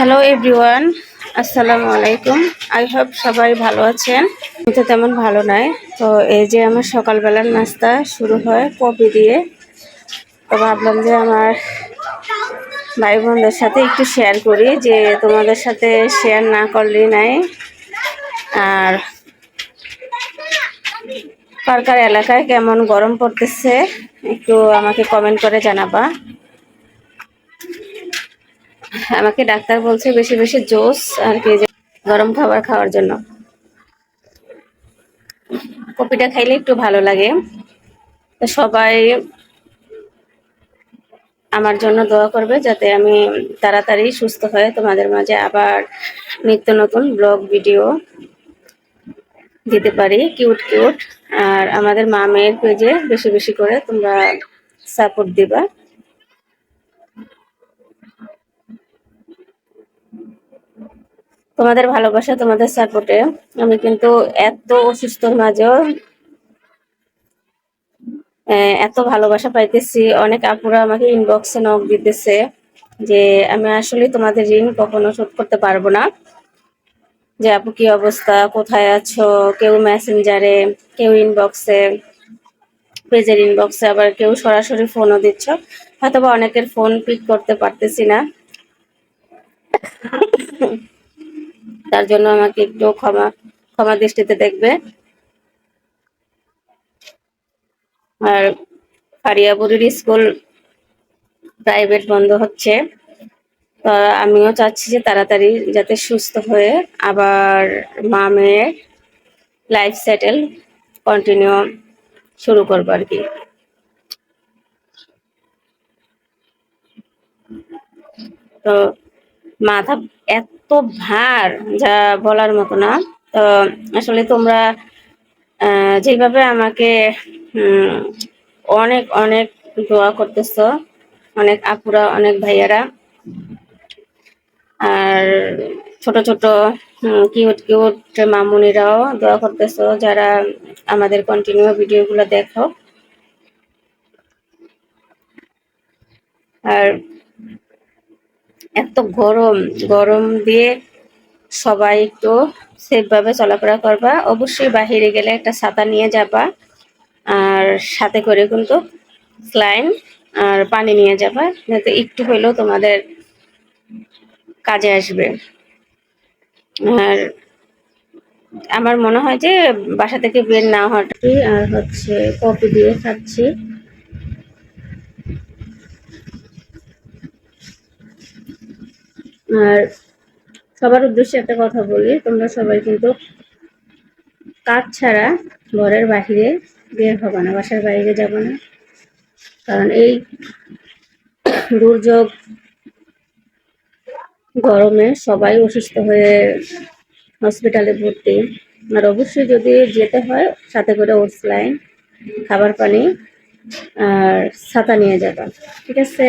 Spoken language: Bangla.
হ্যালো এভরিওয়ান আসসালামু আলাইকুম আই হোপ সবাই ভালো আছেন। আমি তো তেমন ভালো নাই। তো এই যে আমার সকালবেলার নাস্তা শুরু হয় কপি দিয়ে। তো ভাবলাম যে আমার ভাই বোনদের সাথে একটু শেয়ার করি যে তোমাদের সাথে শেয়ার না করলেই নাই। আর কার কার এলাকায় কেমন গরম পড়তেছে, একটু আমাকে কমেন্ট করে জানাবা। আমাকে ডাক্তার বলছে বেশি বেশি জোস আর কি গরম খাবার খাওয়ার জন্য। কপিটা খাইলে একটু ভালো লাগে। সবাই আমার জন্য দোয়া করবে যাতে আমি তাড়াতাড়ি সুস্থ হয়ে তোমাদের মাঝে আবার নিত্য নতুন ব্লগ, ভিডিও দিতে পারি। Cute cute. আর আমাদের মা মেয়ের পেজে বেশি বেশি করে তোমরা সাপোর্ট দিবা। তোমাদের ভালোবাসা, তোমাদের সাপোর্টে আমি কিন্তু এত অসুস্থর মাঝেও এত ভালোবাসা পাইতেছি। অনেক আপুরা আমাকে ইনবক্সে নক দিতেছে যে, আমি আসলে তোমাদের ঋণ কখনো শোধ করতে পারব না। যে আপু, কি অবস্থা? কোথায় আছো? কেউ মেসেঞ্জারে কেউ ইনবক্সে পেজের ইনবক্সে আবার কেউ সরাসরি ফোনও দিচ্ছ। হয়তো বা অনেকের ফোন পিক করতে পারতেছি না। তার জন্য আমাকে একটু ক্ষমা ক্ষমা দৃষ্টিতে দেখবে। আর ফারিয়াপুরের স্কুল প্রাইভেট বন্ধ হচ্ছে। আমিও চাচ্ছি যে তাড়াতাড়ি যাতে সুস্থ হয়ে আবার মা মেয়ের লাইফ সেটেল কন্টিনিউ শুরু করব আর কি। তো মাথা এত ভার, যা বলার মতো না। তো আসলে তোমরা যেভাবে আমাকে অনেক অনেক দোয়া করতেছো, অনেক আপুরা, অনেক ভাইয়ারা। আর ছোট ছোট কিউট কিউট মামুনিরাও দোয়া করতেছো, যারা আমাদের কন্টিনিউ ভিডিওগুলো দেখো। আর এত গরম গরম দিয়ে সবাই একটু সেফভাবে চলাফেরা করবা। অবশ্যই বাহিরে গেলে একটা ছাতা নিয়ে যাবা, আর সাথে করে কিন্তু স্লাইন আর পানি নিয়ে যাবা, যাতে একটু হইলেও তোমাদের কাজে আসবে। আর আমার মনে হয় যে বাসা থেকে বের না হওয়াটাই আর হচ্ছে কফি দিয়ে খাচ্ছি। আর সবার উদ্দেশ্যে একটা কথা বলি, তোমরা সবাই কিন্তু কাজ ছাড়া ঘরের বাহিরে বের হবে না, বাসার বাইরে যাবে না। কারণ এই দুর্যোগ গরমে সবাই অসুস্থ হয়ে হসপিটালে ভর্তি। আর অবশ্যই যদি যেতে হয়, সাথে করে ওটস লাইন খাবার পানি, আর ছাতা নিয়ে যাবা, ঠিক আছে?